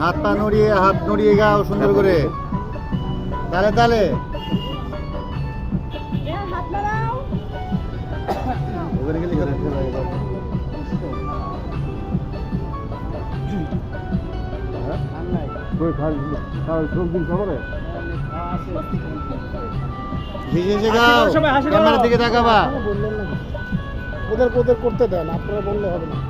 হাত পা নড়িয়ে হাত নড়িয়ে গাও সুন্দর করে। তালে তালে। ক্যামেরার দিকে তাকাবা। ওদের ওদের করতে দেন আপনারা বললে হবে না।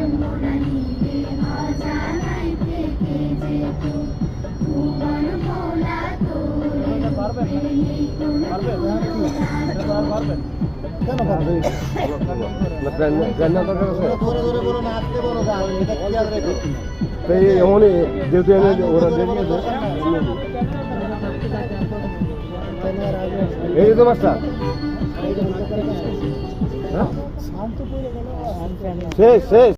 যেহেতু ওরা এই তো মাস্টার গেল শেষ শেষ।